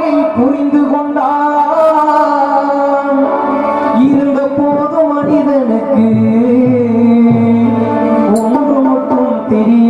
போரில் புரிந்து கொண்டான் இருந்த போது மனிதனுக்கு ஒன்று மட்டும் தெரியும்.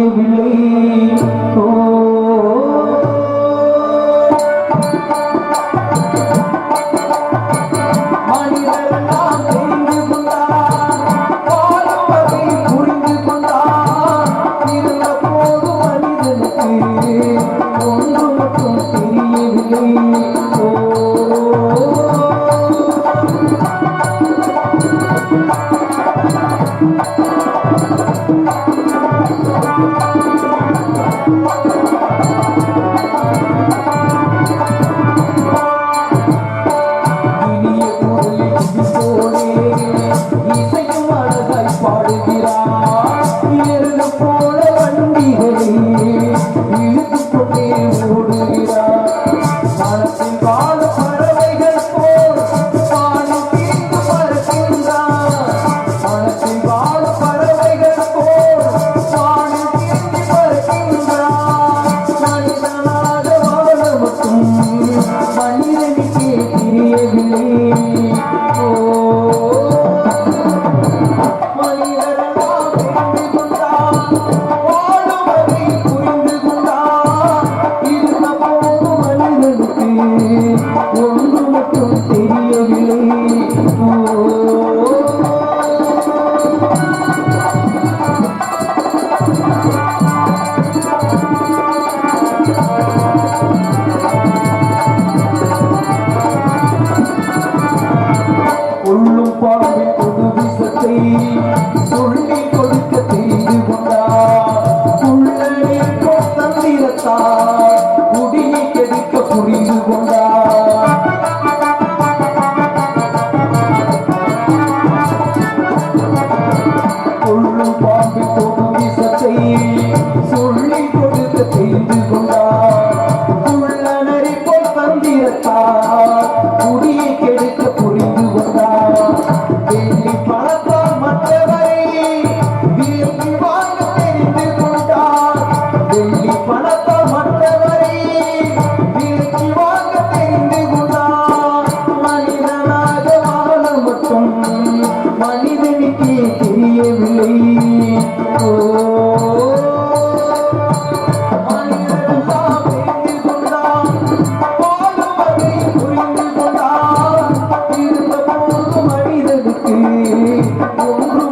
ஒன்று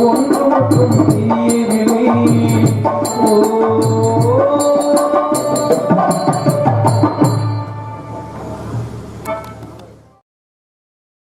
ஒன்று மட்டும் தீவினை ஓ